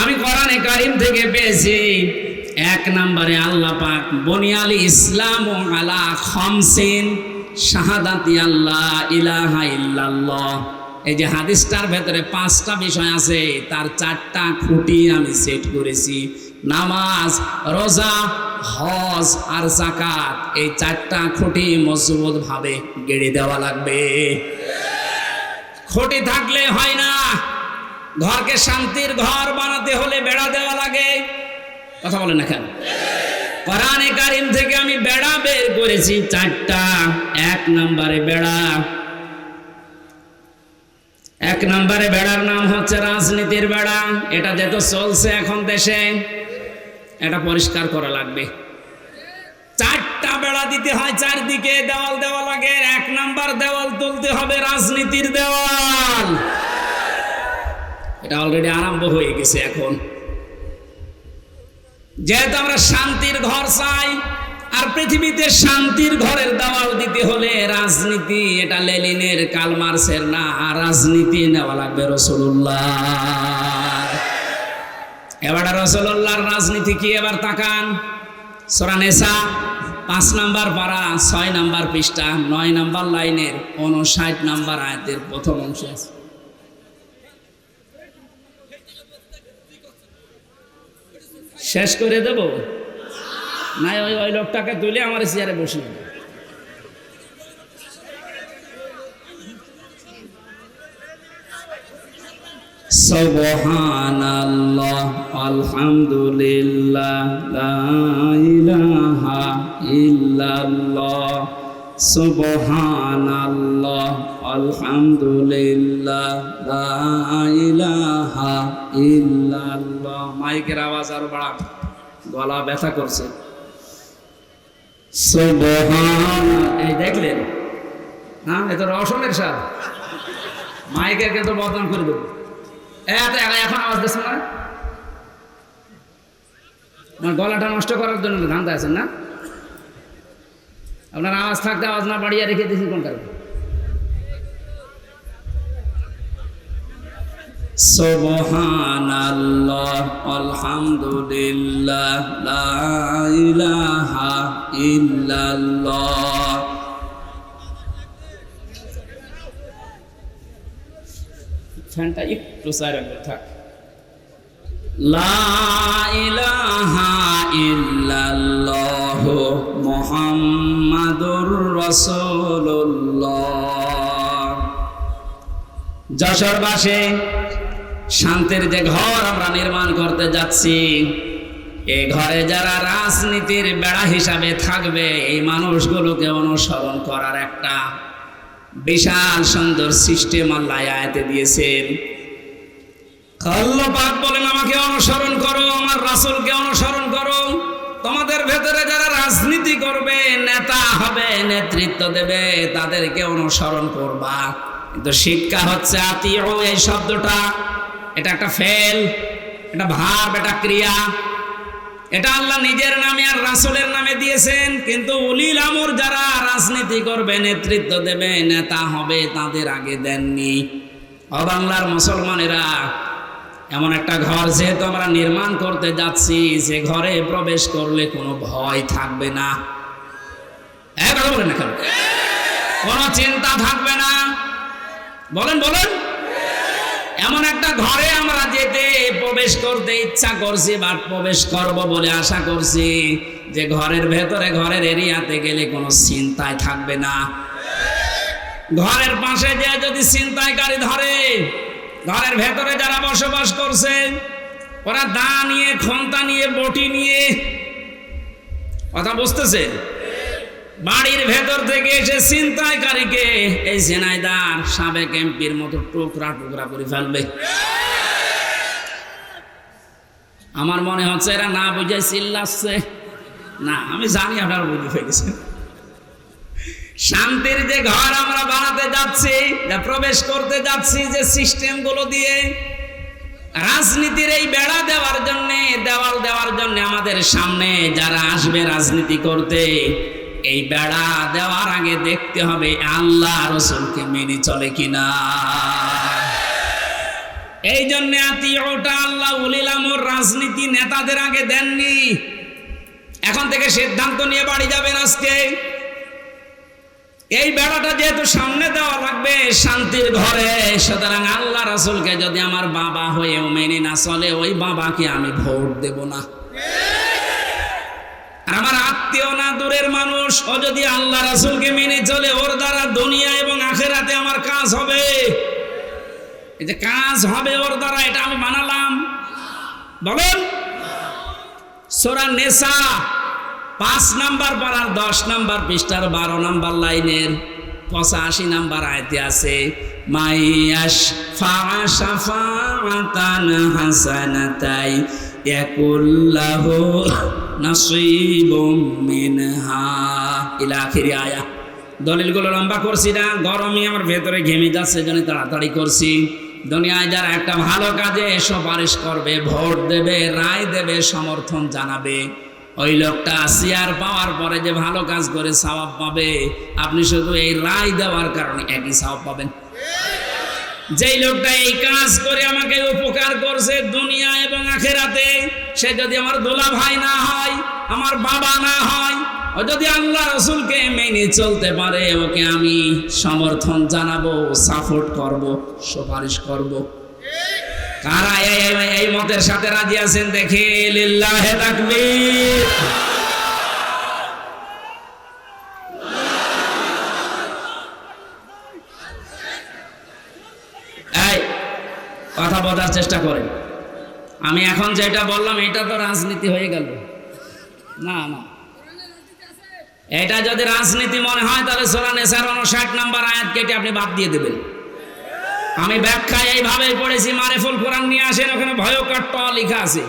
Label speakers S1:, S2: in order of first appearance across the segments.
S1: আমি কোরআনে কারিম থেকে পেয়েছি। এক নম্বরে আল্লাহ পাক বনিয়াল ইসলাম আলা খমসিন শাহাদাতি আল্লাহ ইলাহা ইল্লাল্লাহ। এই যে হাদিসটার ভেতরে পাঁচটা বিষয় আছে, তার চারটা খুঁটি আমি সেট করেছি। নামাজ, রোজা, হজ আর জাকাত এই চারটা খুঁটি মজবুত ভাবে গেড়ে দেওয়া লাগবে। খুঁটি থাকলে হয় না। ঘরকে শান্তির ঘর বানাতে হলে বেড়া দেওয়া লাগে। কথা বলেন না কেন? কোরআনে কারিম থেকে আমি বেড়া বের করেছি, চারটা, এক নম্বরে বেড়া। এক নম্বরে বেড়ার নাম হচ্ছে রাজনীতির বেড়া। এটা যেহেতু চলছে এখন দেশে, এটা পরিষ্কার করা লাগবে। চারটা বেড়া দিতে হয়, চারদিকে দেওয়াল দেওয়া লাগে, এক নাম্বার দেওয়াল তুলতে হবে রাজনীতির দেওয়াল। এটা অলরেডি আরম্ভ হয়ে গেছে এখন। যেহেতু আমরা শান্তির ঘর চাই, আর পৃথিবীতে শান্তির ঘরের দেওয়াল দিতে হলে রাজনীতি এটা লেলিনের কালমার্সের না রাজনীতি নেওয়া লাগবে রসুল্লাহ এবার রসুল্লাহর রাজনীতি কি এবার তাকান? সোরানেসা পাঁচ নাম্বার পাড়া ছয় নাম্বার পৃষ্ঠা, নয় নাম্বার লাইনের উনষাট নাম্বার আয়াতের প্রথম অংশ আছে। শেষ করে দেব না ওই ওই লোকটাকে তুলে আমার চেয়ারে দেব। সুবহানাল্লাহ, আলহামদুলিল্লাহ ইল্লাল্লাহ, সুবহানাল্লাহ, আলহামদুলিল্লাহ ইল্লাল্লাহ মাইকের আওয়াজ আরও বাড়া গলা ব্যথা করছে। এই দেখলেন? হ্যাঁ এ তো রসনের সাথ মাইকের কিন্তু বদনাম করে দেবো। এত এখন আওয়াজ দিচ্ছে না? আমার গলাটা নষ্ট করার জন্য ধান্দা আছেন না? আপনার আওয়াজ থাকতে আওয়াজ না বাড়িয়ে রেখে দিয়েছেন কোন কারণে? সুবহানাল্লাহ আলহামদুলিল্লাহ লা ইলাহা ইল্লাল্লাহ। ফ্যানটা একটু সাইলেন্ট থাক। লা ইলাহা ইল্লাল্লাহ মুহাম্মাদুর রাসূলুল্লাহ। যশোরবাসী শান্তির যে ঘর আমরা নির্মাণ করতে যাচ্ছি এই ঘরে যারা রাজনীতির বেড়া হিসাবে থাকবে, এই মানুষগুলোকে অনুসরণ করার একটা বিশাল সুন্দর সিস্টেম আল্লাহ আয়াতে দিয়েছেন। আল্লাপাক বলেন, আমাকে অনুসরণ করো, আমার রাসূলকে অনুসরণ করো। তোমাদের ভেতরে যারা রাজনীতি করবে, নেতা হবে, নেতৃত্ব দেবে, তাদেরকে অনুসরণ করবা। কিন্তু শিক্ষা হচ্ছে আতিও এই শব্দটা এটা একটা ফেল, এটা ভাব এটা ক্রিয়া। এটা আল্লাহ নিজের নামে আর রাসূলের নামে দিয়েছেন, কিন্তু উলিল আমর যারা রাজনীতি করবে, নেতৃত্ব দেবে, নেতা হবে, তাদের আগে দেননি। অবাংলার মুসলমানেরা, এমন একটা ঘর যেহেতু আমরা নির্মাণ করতে যাচ্ছি যে ঘরে প্রবেশ করলে কোনো ভয় থাকবে না। কোনো চিন্তা থাকবে না। বলেন বলেন। এমন একটা ঘরে আমরা যেতে প্রবেশ করতে ইচ্ছা করছি বা প্রবেশ করব বলে আশা করছি যে ঘরের ভেতরে, ঘরের এরিয়াতে গেলে কোনো চিন্তায় থাকবে না। ঘরের পাশে যে যদি চিন্তায় ধরে, ঘরের ভেতরে যারা বসবাস করছে, ওরা দা নিয়ে খন্তা নিয়ে, বটি নিয়ে, কথা বুঝতেছে বাড়ির ভেতর থেকে এসে ছিনতাইকারীকে এই জেনাইদার সাবেক এমপির মতো টুকরা টুকরা করে ফেলবে। আমার মনে হচ্ছে এরা না বুঝে চিল্লাচ্ছে। না, আমি জানি আপনারা বুঝে ফেলেছেন। শান্তির যে ঘর আমরা বানাতে যাচ্ছি প্রবেশ করতে যাচ্ছি, যে সিস্টেমগুলো দিয়ে, রাজনীতির এই বেড়া দেওয়ার জন্য, দেওয়াল দেওয়ার জন্য আমাদের সামনে যারা আসবে রাজনীতি করতে এই বেড়া দেওয়ার আগে দেখতে হবে আল্লাহ রসুলকে মেনে চলে কিনা। এই জন্য ওটা আল্লাহ আমর রাজনীতি নেতাদের আগে দেননি। এখন থেকে সিদ্ধান্ত নিয়ে বাড়ি যাবেন আজকে। এই বেড়াটা যেহেতু সামনে দেওয়া লাগবে, শান্তির ঘরে, সুতরাং আল্লাহ রাসুলকে যদি আমার বাবা হয়েও মেনে না চলে, ওই বাবাকে আমি ভোট দেব না। আমার আত্মীয় না দূরের মানুষ, ও যদি আল্লাহ রাসুলকে মেনে চলে, ওর দ্বারা দুনিয়া এবং আখেরাতে আমার কাজ হবে। এই যে কাজ হবে ওর দ্বারা, এটা আমি বানালাম বলেন। সোরা নেশা পাঁচ নাম্বার পাড়ার দশ নাম্বার পৃষ্ঠার বারো নাম্বার লাইনের পঁচাশি নাম্বার আয়তে আছে মাইয়াস ফাশাফাতান হাসানাতাই ইয়াকুল্লাহ নাসিবুম মিনহা। ইলা আখিরি আয়া দলিলগুলো লম্বা করছি না, গরমই আমার ভেতরে ঘেমে যাচ্ছে জন্য তাড়াতাড়ি করছি। দুনিয়ায় যারা একটা ভালো কাজে সুপারিশ করবে, ভোট দেবে, রায় দেবে, সমর্থন জানাবে। ওই লোকটা চেয়ার পাওয়ার পরে যে ভালো কাজ করে সওয়াব পাবে, আপনি শুধু এই রায় দেওয়ার কারণে একই সওয়াব পাবেন। যেই লোকটা এই কাজ করে আমাকে উপকার করছে দুনিয়া এবং আখেরাতে, সে যদি আমার দোলা ভাই না হয়, আমার বাবা না হয়, ও যদি আল্লাহ রসুলকে মেনে চলতে পারে, ওকে আমি সমর্থন জানাব, সাপোর্ট করব, সুপারিশ করব। কারা এই মতের সাথে রাজি আছেন দেখে, লিল্লাহে তাকবীর। কথা বলার চেষ্টা করেন। আমি এখন যেটা বললাম, এটা তো রাজনীতি হয়ে গেল। না না। এটা যদি রাজনীতি মনে হয়, তাহলে সোলান এসার ষাট নাম্বার আয়াত কেটে আপনি বাদ দিয়ে দেবেন। আমি ব্যাখ্যায় এইভাবে পড়েছি, মারেফুল কোরআন নিয়ে আসেন, ওখানে ভয়কর ট লেখা আছে।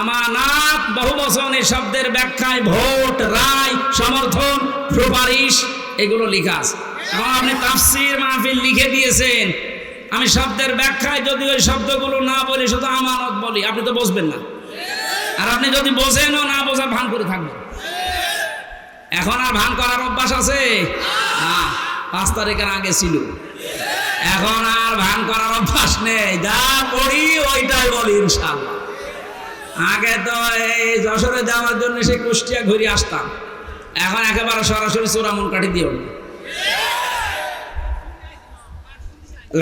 S1: আমানাত বহু বচন এই শব্দের ব্যাখ্যায় ভোট, রায়, সমর্থন, সুপারিশ, এগুলো লেখা আছে। এখন আপনি তাফসির মাহফিল লিখে দিয়েছেন, আমি শব্দের ব্যাখ্যায় যদি ওই শব্দগুলো না বলি, শুধু আমানত বলি, আপনি তো বসবেন না। আর আপনি যদি বোঝেনও না বোঝা, ভান করে থাকবেন। এখন আর ভান করার অভ্যাস আছে? পাঁচ তারিখের আগে ছিল। এখন আর ভান করার অভ্যাস নেই। যা পড়ি ওইটাই বলি ইনশাল্লাহ আগে তো এই যশোরে যাওয়ার জন্য সেই কুষ্টিয়া ঘুরে আসতাম। এখন একেবারে সরাসরি চোরামন দিয়ে উঠবো।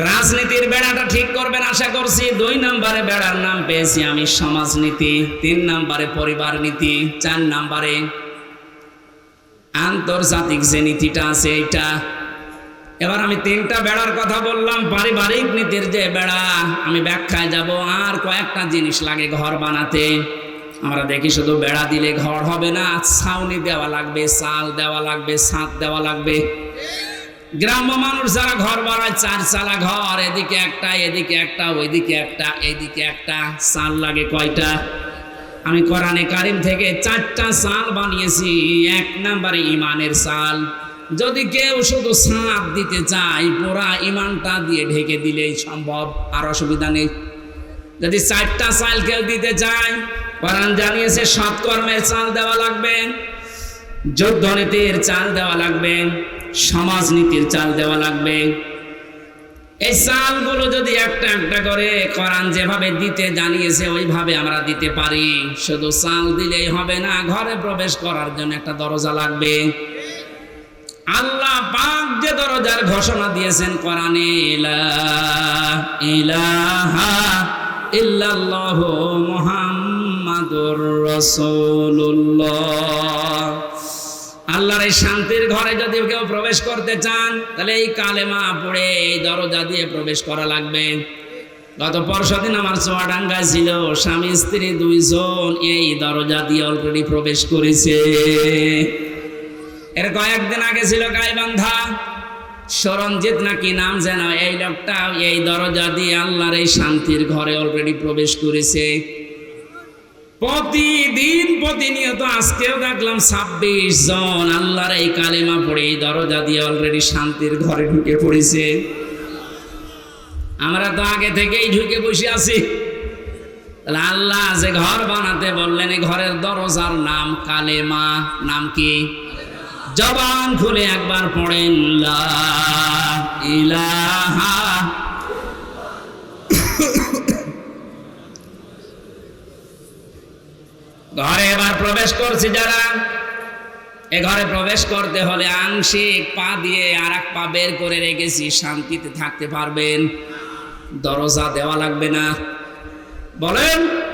S1: রাজনীতির বেড়াটা ঠিক করবেন আশা করছি। দুই নম্বরে বেড়ার নাম পেয়েছি আমি সমাজনীতি, তিন নম্বরে পরিবার নীতি, চার নম্বরে আন্তর্জাতিক যে নীতিটা আছে এইটা। এবার আমি তিনটা বেড়ার কথা বললাম, পারিবারিক নীতির যে বেড়া, আমি ব্যাখ্যায় যাব, আর কয়েকটা জিনিস লাগে ঘর বানাতে। আমরা দেখি শুধু বেড়া দিলে ঘর হবে না, ছাউনি দেওয়া লাগবে, চাল দেওয়া লাগবে, ছাদ দেওয়া লাগবে। গ্রাম্য মানুষ যারা ঘর বানায়, চার চালা ঘর, এদিকে একটা এদিকে একটা, ওইদিকে একটা, এইদিকে একটা, চাল লাগে কয়টা? আমি কোরআনে কারিম থেকে চারটা সাল বানিয়েছি, এক নম্বরে ইমানের সাল যদি কেউ শুধু সাপ দিতে চায় পুরা ইমানটা দিয়ে ঢেকে দিলেই সম্ভব, আর অসুবিধা নেই। যদি চারটা চাল কেউ দিতে চায়, কোরআন জানিয়েছে সৎকর্মের চাল দেওয়া লাগবে, যুদ্ধনীতির চাল দেওয়া লাগবে, সমাজনীতির চাল দেওয়া লাগবে। এই চালগুলো যদি একটা একটা করে কোরআন যেভাবে দিতে জানিয়েছে, ওইভাবে আমরা দিতে পারি। শুধু চাল দিলেই হবে না, ঘরে প্রবেশ করার জন্য একটা দরজা লাগবে। আল্লাহ পাক যে দরজার ঘোষণা দিয়েছেন কোরআনে আল্লাহর এই শান্তির ঘরে যদি কেউ প্রবেশ করতে চান, তাহলে এই কালেমা পড়ে এই দরজা দিয়ে প্রবেশ করা লাগবে। গত পরশু দিন আমার চুয়াডাঙ্গায় ছিল, স্বামী, স্ত্রী দুইজন এই দরজা দিয়ে অলরেডি প্রবেশ করেছে। এর কয়েকদিন আগে ছিল গাইবান্ধা। সরঞ্জিত নাকি নাম যেন এই লোকটা এই দরজা দিয়ে আল্লাহর এই শান্তির ঘরে অলরেডি প্রবেশ করেছে। প্রতিদিন প্রতিনিয়ত আজকেও দেখলাম ছাব্বিশ জন আল্লাহর এই কালেমা পড়ে এই দরজা দিয়ে অলরেডি শান্তির ঘরে ঢুকে পড়েছে। আমরা তো আগে থেকেই ঢুকে বসে আছি। আল্লাহ যে ঘর বানাতে বললেন, এই ঘরের দরজার নাম কালেমা, নাম কি? জবান খুলে একবার পড়েন ঘরে এবার প্রবেশ করছি যারা। এ ঘরে প্রবেশ করতে হলে আংশিক পা দিয়ে আর এক পা বের করে রেখেছি, শান্তিতে থাকতে পারবেন। দরজা দেওয়া লাগবে না। বলেন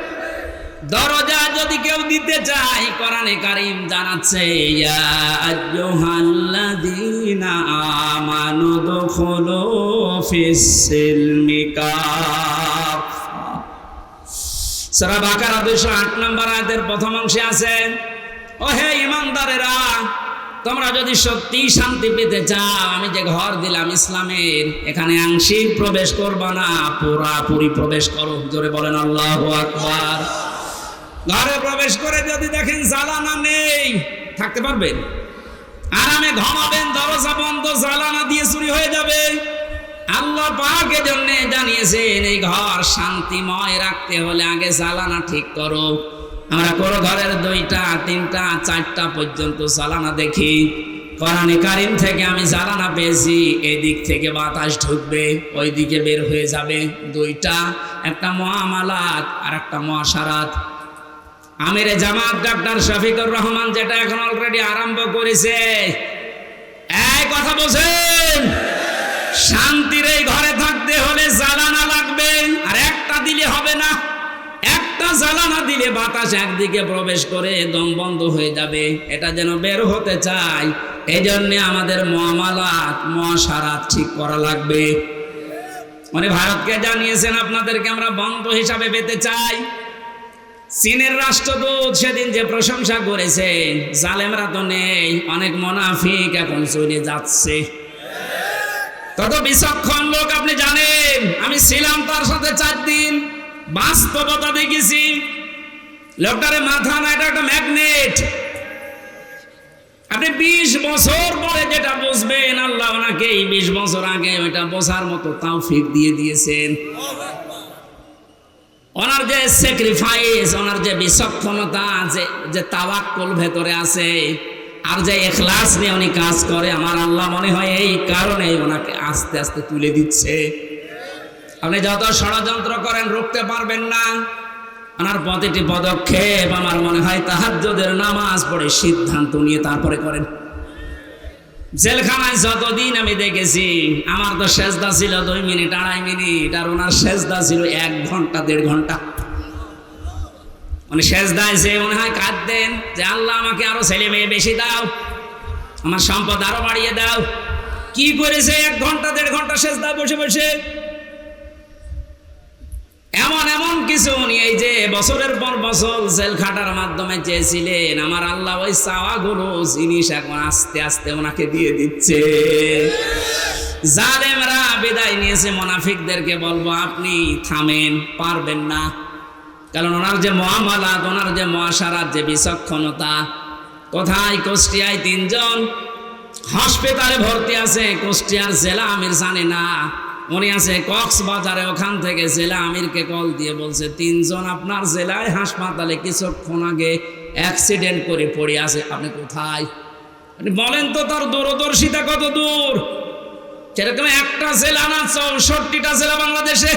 S1: দরজা যদি কেউ দিতে চায়, কোরআনে কারিম জানাচ্ছে, ইয়া আইয়ুহাল্লাযীনা আমানু দুখুলু ফিস সিলমি কাফা। সূরা বাকারা 208 নম্বর আয়াতের প্রথম অংশে আছে ও হে ইমানদারেরা, তোমরা যদি সত্যি শান্তি পেতে চাও, আমি যে ঘর দিলাম ইসলামের, এখানে আংশিক প্রবেশ করবা না, পুরাপুরি প্রবেশ করো। জোরে বলেন আল্লাহু আকবার। ঘরে প্রবেশ করে যদি দেখেন জ্বালানা নেই, থাকতে পারবেন? আরামে ঘুমাবেন, দরজা বন্ধ, জ্বালানা দিয়ে চুরি হয়ে যাবে। আল্লাহ পাকের জন্য জানিয়েছেন, এই ঘর শান্তিময় রাখতে হলে আগে জ্বালানা ঠিক করো। আমরা কোনো ঘরের দুইটা, তিনটা, চারটা পর্যন্ত জ্বালানা দেখি। কোরআনে কারিম থেকে আমি জ্বালানা পেয়েছি, এদিক থেকে বাতাস ঢুকবে ওই দিকে বের হয়ে যাবে দুইটা, একটা মহামালাত আর একটা মহাসারাত। আমিরে জামাত ডাক্তার শফিকুর রহমান যেটা এখন অলরেডি আরম্ভ করেছে। এই কথা বলছেন? শান্তির এই ঘরে থাকতে হলে জ্বালানা লাগবে, আর একটা দিলে হবে না। একটা জ্বালানা দিলে বাতাস একদিকে প্রবেশ করে, দম বন্ধ হয়ে যাবে। এটা যেন বের হতে চাই। এই জন্যে আমাদের মহামালাত, মহাসারাত ঠিক করা লাগবে। মানে ভারতকে জানিয়েছেন, আপনাদেরকে আমরা বন্ধ হিসাবে পেতে চাই। চীনের রাষ্ট্রদূত সেদিন যে প্রশংসা করেছে, জালেমরা তো নেই, অনেক মোনাফিক এখন চলে যাচ্ছে। তত বিচক্ষণ লোক আপনি জানেন, আমি ছিলাম তার সাথে চার দিন, বাস্তবতা দেখেছি। লোকটারে মাথা না এটা একটা ম্যাগনেট। আপনি বিশ বছর পরে যেটা বুঝবেন, আল্লাহ ওনাকে এই বিশ বছর আগে ওইটা বোঝার মতো তাও ফিক দিয়ে দিয়েছেন। ওনার যে স্যাক্রিফাইস ওনার যে বিচক্ষণতা যে যে তাওয়াক্কুল ভেতরে আছে, আর যে এখলাস নিয়ে উনি কাজ করে, আমার আল্লাহ মনে হয় এই কারণে ওনাকে আস্তে আস্তে তুলে দিচ্ছে। আপনি যত ষড়যন্ত্র করেন, রুখতে পারবেন না। ওনার প্রতিটি পদক্ষেপ আমার মনে হয় তাহাজ্জুদের নামাজ পড়ে সিদ্ধান্ত নিয়ে তারপরে করেন। জেলখানায় যতদিন আমি দেখেছি, আমার তো সেজদা ছিল দুই মিনিট, আড়াই মিনিট, আর ওনার সেজদা ছিল এক ঘণ্টা, দেড় ঘণ্টা। মানে সেজদায় যে মনে হয় কাঁদতেন, যে আল্লাহ আমাকে আরও ছেলে মেয়ে বেশি দাও, আমার সম্পদ আরও বাড়িয়ে দাও। কি করেছে? এক ঘণ্টা, দেড় ঘণ্টা সেজদা বসে বসে এমন এমন কিছু উনি এই যে বছরের পর বছর জেল খাটার মাধ্যমে চেয়েছিলেন। আমার আল্লাহ ওই চাওয়াগুলো জিনিস এখন আস্তে আস্তে ওনাকে দিয়ে দিচ্ছে। জালেমরা বিদায় নিয়েছে, মোনাফিকদেরকে বলব আপনি থামেন, পারবেন না। কারণ ওনার যে মহামালাত, ওনার যে মহাসারাত, যে বিচক্ষণতা, কোথায় কুষ্টিয়ায় তিনজন? হসপিটালে ভর্তি আছে, কুষ্টিয়ার জেলা আমির জানে না। উনি আছে কক্সবাজারে, ওখান থেকে জেলা আমিরকে কল দিয়ে বলছে, তিনজন আপনার জেলায় হাসপাতালে কিছুক্ষণ আগে অ্যাক্সিডেন্ট করে পড়ে আছে, আপনি কোথায়? আপনি বলেন তো তার দূরদর্শিতা কত দূর? সেরকম একটা জেলা না, চৌষট্টিটা জেলা বাংলাদেশে।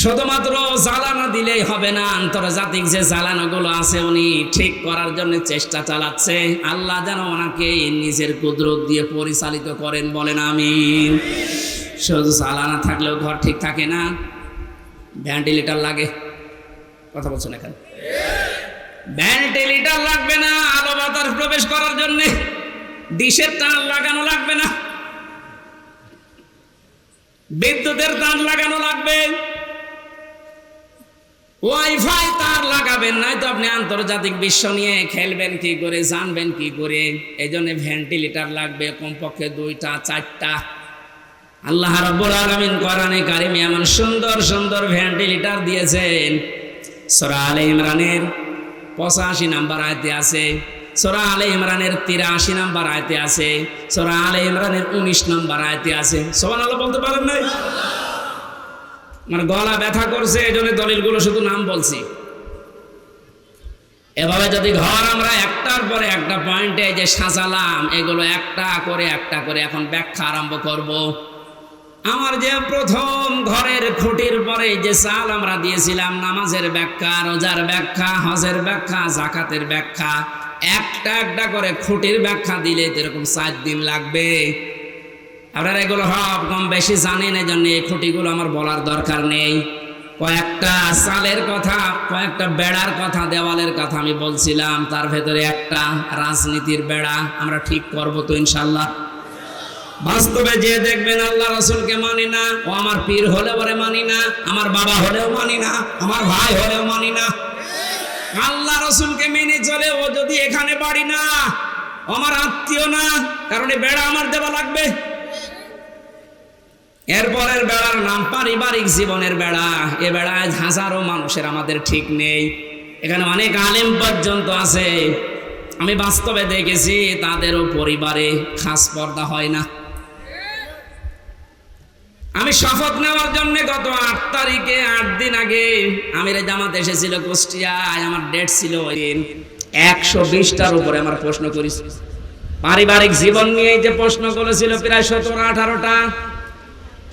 S1: শুধুমাত্র জ্বালানো দিলেই হবে না, আন্তর্জাতিক যে জ্বালানোগুলো আছে উনি ঠিক করার জন্য চেষ্টা চালাচ্ছে। আল্লাহ যেন ওনাকে নিজের কুদরত দিয়ে পরিচালিত করেন, বলেন আমি শুধু জ্বালানা থাকলেও ঘর ঠিক থাকে না ভ্যান্টিলেটার লাগে। কথা বলছেন এখানে ভেন্টিলেটার লাগবে না, আলো বাতাস প্রবেশ করার জন্য। ডিশের টান লাগানো লাগবে না। বিদ্যুতের তার লাগানো লাগবে। ওয়াইফাই তার লাগাবেন নাই তো আপনি আন্তর্জাতিক বিশ্ব নিয়ে খেলবেন কি করে, জানবেন কি করে? এই জন্য ভেন্টিলেটার লাগবে, কমপক্ষে দুইটা, চারটা। আল্লাহ রাব্বুল আলামিন কোরআনে কারিমে এমন সুন্দর সুন্দর ভেন্টিলেটার দিয়েছেন। সূরা আলে ইমরানের পঁচাশি নাম্বার আয়তে আছে, সূরা আলে ইমরানের তিরাশি নাম্বার আয়তে আছে, সূরা আলে ইমরানের উনিশ নাম্বার আয়তে আছে। সুবহানাল্লাহ বলতে পারেন নাই? মানে গলা ব্যথা করছে এই জন্য দলিলগুলো শুধু নাম বলছি। এভাবে যদি ঘর আমরা একটার পরে একটা পয়েন্টে যে সাজালাম, এগুলো একটা করে একটা করে এখন ব্যাখ্যা আরম্ভ করব। আমার যে প্রথম ঘরের খুঁটির পরে যে চাল আমরা দিয়েছিলাম, নামাজের ব্যাখ্যা, রোজার ব্যাখ্যা, হজের ব্যাখ্যা, জাকাতের ব্যাখ্যা, একটা একটা করে খুঁটির ব্যাখ্যা দিলে এরকম চার দিন লাগবে। আপনারা এগুলো সব কম বেশি জানেন এই জন্য এই খুঁটিগুলো আমার বলার দরকার নেই। কয়েকটা সালের কথা, কয়েকটা বেড়ার কথা, দেওয়ালের কথা আমি বলছিলাম, তার ভেতরে একটা রাজনীতির বেড়া আমরা ঠিক করব তো ইনশাল্লাহ বাস্তবে যে দেখবেন আল্লাহ রসুলকে মানি না, ও আমার পীর হলে বলে মানি না, আমার বাবা হলেও মানি না, আমার ভাই হলেও মানি না। আল্লাহ রসুলকে মেনে চলে ও যদি এখানে বাড়ি না আমার আত্মীয় না, কারণ বেড়া আমার দেওয়া লাগবে। এরপরের বেড়ার নাম পারিবারিক জীবনের বেড়া। এ বেড়ায় হাজারো মানুষের আমাদের ঠিক নেই। এখানে অনেক আলেম পর্যন্ত আছে। আমি বাস্তবে দেখেছি, তাদেরও পরিবারে খাস পর্দা হয় না। আমি শপথ নেওয়ার জন্য গত আট তারিখে, আট দিন আগে আমির জামাত এসেছিল কুষ্টিয়ায়। আমার ডেট ছিল ওই দিন। একশো বিশটার উপরে আমার প্রশ্ন করেছি পারিবারিক জীবন নিয়ে যে প্রশ্ন করেছিল, প্রায় সতেরো, আঠারোটা।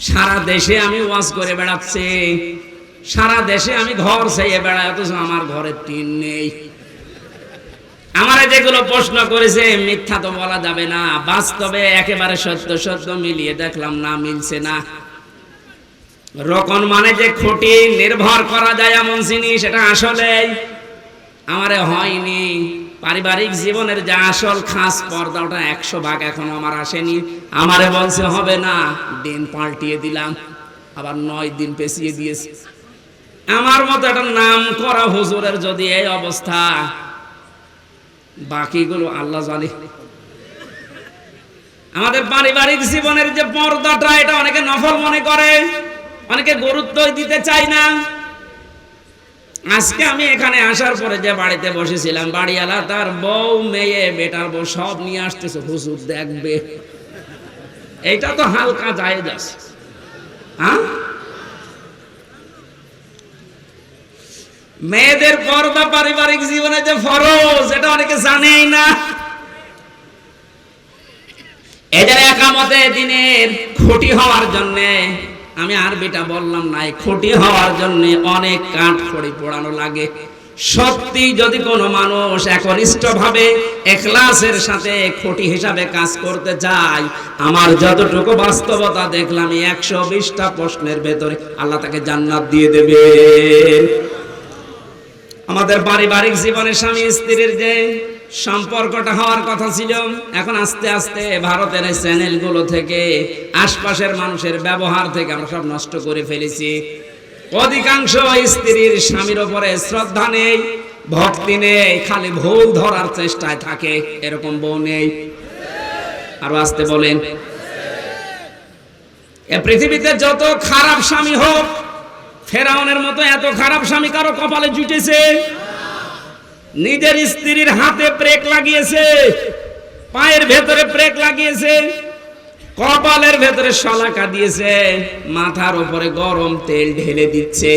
S1: সারা দেশে আমি ওয়াজ করে বেড়াচ্ছি। সারা দেশে আমি ঘর চাইয়ে বেড়াই, অথচ আমার ঘরে টিন নেই। আমারে যেগুলো প্রশ্ন করেছে, মিথ্যা তো বলা যাবে না। বাস্তবে একেবারে সত্য সত্য মিলিয়ে দেখলাম না, মিলছে না। রকম মানে যে খুঁটি, নির্ভর করা যায় এমন জিনিস, এটা আসলে আমারে হয়নি। পারিবারিক জীবনের যে আসল খাস পর্দা ওটা একশো ভাগ এখনও আমার আসেনি। আমারে বলছে, হবে না। দিন পাল্টিয়ে দিলাম, আবার নয় দিন পেছিয়ে দিয়েছে। আমার মতো একটা নাম করা হুজুরের যদি এই অবস্থা, বাকিগুলো আল্লাহ জানে। আমাদের পারিবারিক জীবনের যে পর্দাটা, এটা অনেকে নফল মনে করে, অনেকে গুরুত্বই দিতে চায় না। আজকে আমি এখানে আসার পরে যে বাড়িতে বসেছিলাম, বাড়িওয়ালা তার বউ, মেয়ে, বেটার বউ সব নিয়ে আসতেছে, হুজুর দেখবে। এইটা তো হালকা জায়েজ আছে। হ্যাঁ মেয়েদের পর্দা পারিবারিক জীবনে যে ফরজ, এটা অনেকে জানেই না। এদের একামতে দিনের খুঁটি হওয়ার জন্যে আমি আরবিটা বললাম না, এই খুঁটি হওয়ার জন্য অনেক কাঠ খড়ি পোড়ানো লাগে। সত্যি যদি কোনো মানুষ একনিষ্ঠ ভাবে এখলাসের সাথে খুঁটি হিসাবে কাজ করতে চায় আমার যতটুকু বাস্তবতা দেখলাম একশো বিশটা প্রশ্নের ভেতরে আল্লাহ তাকে জান্নাত দিয়ে দেবে। আমাদের পারিবারিক জীবনে স্বামী স্ত্রীর যে সম্পর্কটা হওয়ার কথা ছিল। এখন আস্তে আস্তে ভারতের এই চ্যানেলগুলো থেকে, আশপাশের মানুষের ব্যবহার থেকে আমরা সব নষ্ট করে ফেলেছি। অধিকাংশ স্ত্রীর স্বামীর ওপরে শ্রদ্ধা নেই, ভক্তি নেই, খালি ভুল ধরার চেষ্টায় থাকে, এরকম বউ নেই। আরও আসতে বলেন। এ পৃথিবীতে যত খারাপ স্বামী হোক, ফেরাউনের মতো এত খারাপ স্বামী কারও কপালে জুটেছে। নিজের স্ত্রীর হাতে ব্রেক লাগিয়েছে, পায়ের ভেতরে ব্রেক লাগিয়েছে, কপালের ভেতরে শলাকা দিয়েছে, মাথার উপরে গরম তেল ঢেলে দিচ্ছে।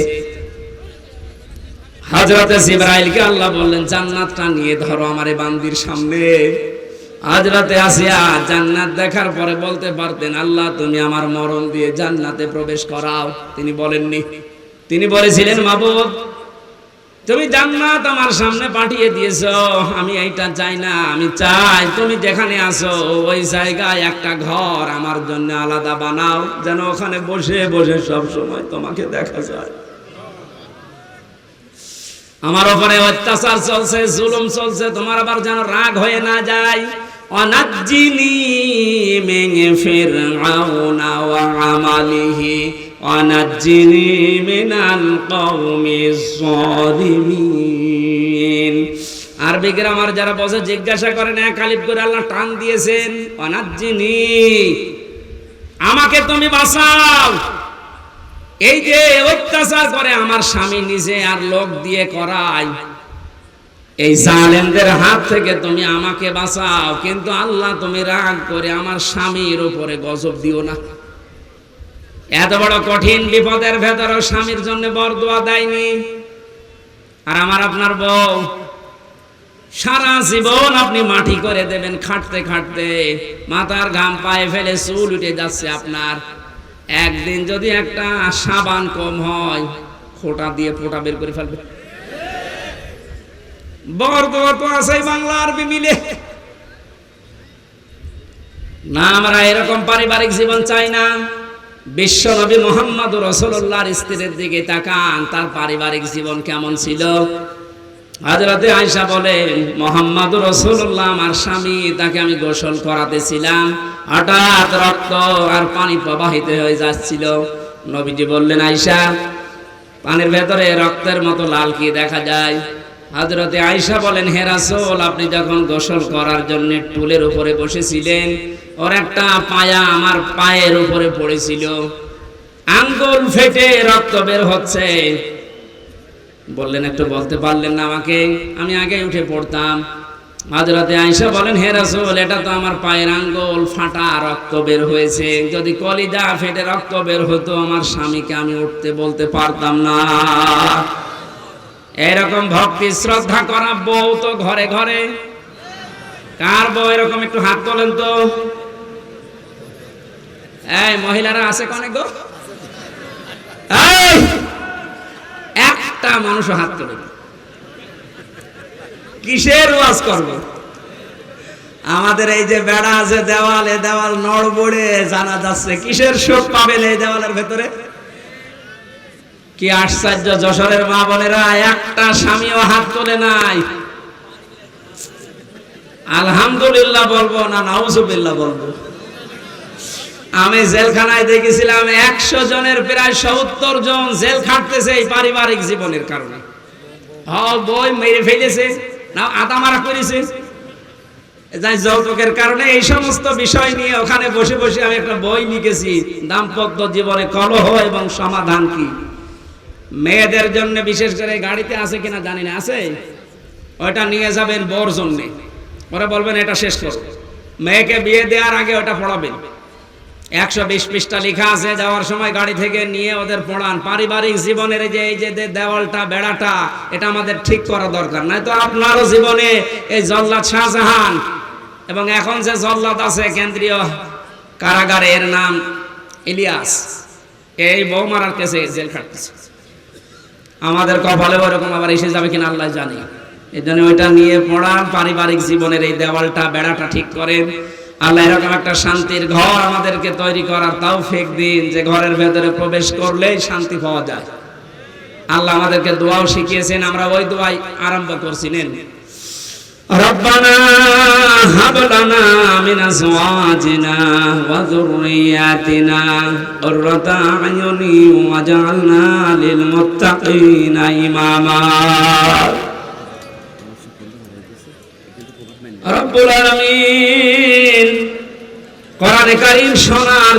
S1: হজরতে জিব্রাইলকে আল্লাহ বললেন, জান্নাতটা নিয়ে ধরো আমার বান্দির সামনে। হাজরাতে আসিয়া জান্নাত দেখার পরে বলতে পারতেন, আল্লাহ, তুমি আমার মরণ দিয়ে জান্নাতে প্রবেশ করাও। তিনি বলেননি। তিনি বলেছিলেন, মাবুদ তুমি জান্নাত আমার সামনে পাঠিয়ে দিয়েছ, আমি এইটা চাই না, আমি চাই তুমি যেখানে আসো ওই জায়গায় একটা ঘর আমার জন্য আলাদা বানাও, যেন ওখানে বসে বসে সব সময় তোমাকে দেখা যায়। আমার ওপরে অত্যাচার চলছে, জুলুম চলছে, তোমার আবার যেন রাগ হয়ে না যায়। অনাজ্জিনি মেঙে ফের আমালিহি। অনাজ্জিনি মিনাল কওমি যালিমিন আরবি গ্রামার যারা বসে জিজ্ঞাসা করেন এক আলিফ করে আল্লাহ টান দিয়েছেন। অনাজ্জিনি আমাকে তুমি বাঁচাও। এই যে অত্যাচার করে আমার স্বামী নিজে আর লোক দিয়ে করায়। এই জালেমদের হাত থেকে তুমি আমাকে বাঁচাও, কিন্তু আল্লাহ তুমি রাগ করে আমার স্বামীর উপরে গজব দিও না। এত বড় কঠিন বিপদের ভেতরেও স্বামীর জন্য বরদোয়া দেয়নি। আর আমার আপনার বউ, সারা জীবন আপনি মাটি করে দেবেন খাটতে খাটতে, মাথার ঘাম পায়ে ফেলে চুল উঠে যাচ্ছে আপনার। একদিন যদি একটা সাবান কম হয়, ফোঁটা দিয়ে ফোঁটা বের করে ফেলবে। বর্দ তো আছে বাংলা আরবি মিলে। না, আমরা এরকম পারিবারিক জীবন চাই না। বিশ্ব নবী মোহাম্মদ রসুল্লাহর স্ত্রীর দিকে তাকান, তার পারিবারিক জীবন কেমন ছিল? হাজরাতে আয়সা বলেন মোহাম্মদ রসুল্লাহ আমার স্বামী, তাকে আমি গোসল করাতেছিলাম। হঠাৎ রক্ত আর পানি প্রবাহিত হয়ে যাচ্ছিল। নবীজি বললেন আয়সা পানির ভেতরে রক্তের মতো লাল কি দেখা যায়? হাজরতে আয়সা বলেন, হে রাসূল, আপনি যখন গোসল করার জন্য টুলের উপরে বসেছিলেন ওর একটা পায়া আমার পায়ের উপরে পড়েছিল। আঙ্গুল ফেটে রক্ত বের হচ্ছে। বললেন, একটু বলতে পারলেন না আমাকে? আমি আগে উঠে পড়তাম। হাজরাতে আয়সা বলেন, হে রাসূল, এটা তো আমার পায়ের আঙ্গুল, ফাটা রক্ত বের হয়েছে। যদি কলিজা ফেটে রক্ত বের হতো, আমার স্বামীকে আমি উঠতে বলতে পারতাম না। এরকম ভক্তি, শ্রদ্ধা করা বউ তো ঘরে ঘরে। কার বউ এরকম? একটু হাত তোলেন তো। এই, মহিলারা আছে কনে গো? একটা মানুষ হাত তোলে। কিসের ওয়াজ করব? আমাদের এই যে বেড়া আছে, দেওয়াল এ দেওয়াল নড়বড়ে জানা যাচ্ছে। কিসের শোক পাবেন এই দেওয়ালের ভেতরে? কি আশ্চর্য, যশোরের মা বোনেরা, একটা স্বামীও হাত তোলে নাই। আলহামদুলিল্লাহ বলব না, নাউজুবিল্লাহ বলব। আমি জেলখানায় দেখেছিলাম একশো জনের প্রায় সত্তর জন জেল খাটতেছে এই পারিবারিক জীবনের কারণে। হ বই মেরে ফেলেছে, না, আদা মারা করেছে। যৌতুকের কারণে এই সমস্ত বিষয় নিয়ে ওখানে বসে বসে আমি একটা বই লিখেছি, দাম্পত্য জীবনে কলহ এবং সমাধান কি? মেয়েদের জন্য বিশেষ করে গাড়িতে আছে কিনা জানি না, আছে? ওটা নিয়ে যাবেন বর জন্যে। ওরা বলবেন, এটা শেষ করো। মেয়েকে বিয়ে দেওয়ার আগে ওটা পড়াবেন। একশো বিশ পৃষ্ঠা লেখা আছে, যাওয়ার সময় গাড়ি থেকে নিয়ে ওদের পড়ান। পারিবারিক জীবনের যে এই যে দেওয়ালটা, বেড়াটা, এটা আমাদের ঠিক করা দরকার। নয়তো আপনারও জীবনে এই জল্লাদ শাহজাহান এবং এখন যে জল্লাদ আছে, কেন্দ্রীয় কারাগারে এর নাম ইলিয়াস। এই বউ মারার কেসে জেল খাটতেছে। আমাদের কপালে ওরকম আবার এসে যাবে কিনা আল্লাহ জানি। এই জন্য ওইটা নিয়ে পড়ান, পারিবারিক জীবনের এই দেওয়ালটা, বেড়াটা ঠিক করেন। আল্লাহ এরকম একটা শান্তির ঘর আমাদেরকে তৈরি করার তাও ফেক দিন যে ঘরের ভেতরে প্রবেশ করলেই শান্তি পাওয়া যায় আল্লাহ আমাদেরকে দোয়াও শিখিয়েছেন আমরা ওই দোয়াই আরম্ভ করছিলেন ربنا هب لنا من ازواجنا وذرياتنا قرة اعين واجعلنا للمتقين اماما শোনার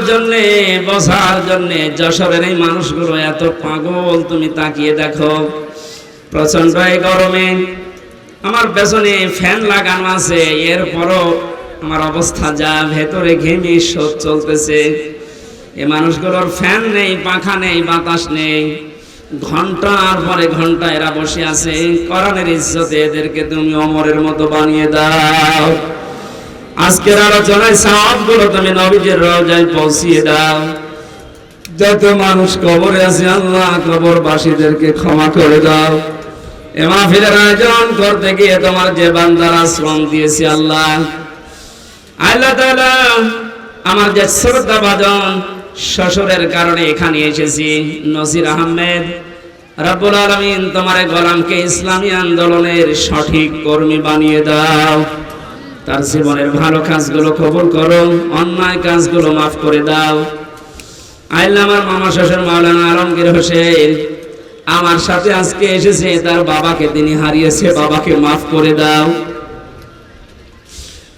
S1: বসার যশোরের মানুষগুলো এত পাগল, তুমি তাকিয়ে দেখো। প্রচণ্ড গরমে আমার পেছনে ফ্যান লাগানো আছে, এরপরও আমার অবস্থা যা ভেতরে ঘেমে শোধ চলতেছে। এ মানুষগুলোর ফ্যান নেই, পাখা নেই, বাতাস নেই। ঘণ্টার পরে ঘণ্টা এরা বসে আছে। কোরআনের ইজ্জতে এদেরকে তুমি অমরের মতো বানিয়ে দাও। আজকের আলোচনায় সাহাবগুলো তুমি নবীজের রওজায় পৌঁছিয়ে দাও। যত মানুষ কবরে আছে, আল্লাহ কবরবাসীদেরকে ক্ষমা করে দাও। এ মাহফিলের আয়োজন করতে গিয়ে তোমার যে বান্দারা শ্রম দিয়েছে আল্লাহ। আল্লাহ তাআলা আমার যে শ্রদ্ধা বাজন শ্বশুরের কারণে এখানে এসেছি। নসির আহমেদ, রব্বুল আলামিন তোমার গোলামকে ইসলামী আন্দোলনের সঠিক কর্মী বানিয়ে দাও। তার জীবনের ভালো কাজগুলো কবুল করো, অন্যায় কাজগুলো মাফ করে দাও। আইল আমার মামা শ্বশুর মাওলানা আলমগীর হোসেন, আমার সাথে আজকে এসেছে, তার বাবাকে তিনি হারিয়েছে, বাবাকে মাফ করে দাও।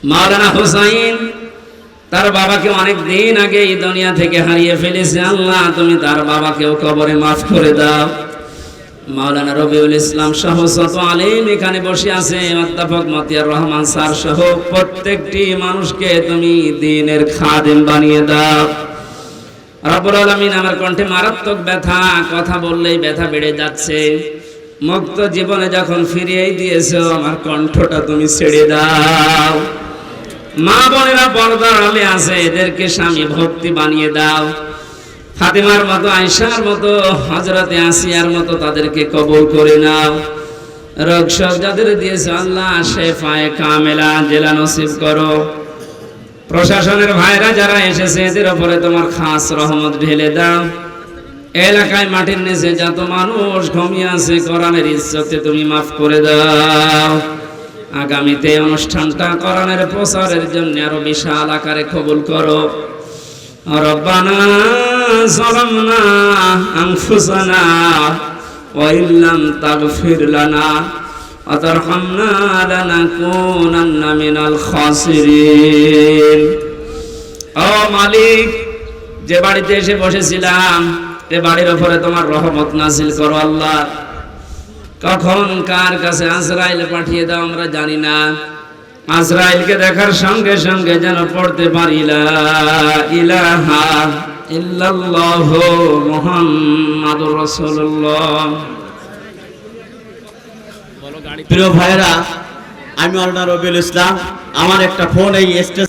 S1: মাওলানা হোসাইন তার বাবাকে অনেক দিন আগে এই দুনিয়া থেকে হারিয়ে ফেলেছে। আল্লাহ, তুমি তার বাবাকেও কবরে মাফ করে দাও। মাওলানা রবিউল ইসলাম সহ শত আলিম এখানে বসে আছে, অধ্যাপক মতিয়ার রহমান স্যার সহ প্রত্যেকটি মানুষকে তুমি দিনের খাদেম বানিয়ে দাও। রব্বুল আলামিন আমার কণ্ঠে মারাত্মক ব্যথা, কথা বললেই ব্যথা বেড়ে যাচ্ছে। মুক্ত জীবনে যখন ফিরিয়েই দিয়েছ, আমার কণ্ঠটা তুমি ছেড়ে দাও। মা বোনেরা পর্দার আলে আছে, এদেরকে স্বামী ভক্তি বানিয়ে দাও। ফাতিমার মতো আয়সার মতো হজরতে আসিয়ার মতো তাদেরকে কবুল করে নাও। রোগ যাদের দিয়েছে, আল্লাহ শেফায়ে কামেলা, জেলা নসিব করো। প্রশাসনের ভাইরা যারা এসেছে, এদের উপরে তোমার খাস রহমত ঢেলে দাও। এলাকায় মাটির নিচে যত মানুষ ঘুমিয়ে আছে, কোরআনের ইজ্জতে তুমি মাফ করে দাও। আগামীতে অনুষ্ঠানটা করানোর প্রচারের জন্য আরও বিশাল আকারে কবুল করো। ও মালিক, যে বাড়িতে এসে বসেছিলাম, এ বাড়ির উপরে তোমার রহমত নাসিল করো আল্লাহ। কখন কার কাছে আজরাইল পাঠিয়ে দাও আমরা জানি না। আজরাইলকে দেখার সঙ্গে সঙ্গে যেন পড়তে পারি ইলাহা ইল্লাল্লাহ মুহাম্মাদুর রাসূলুল্লাহ।
S2: প্রিয় ভাইরা আমি অলনা রবিউল ইসলাম। আমার একটা ফোন এই স্টেজ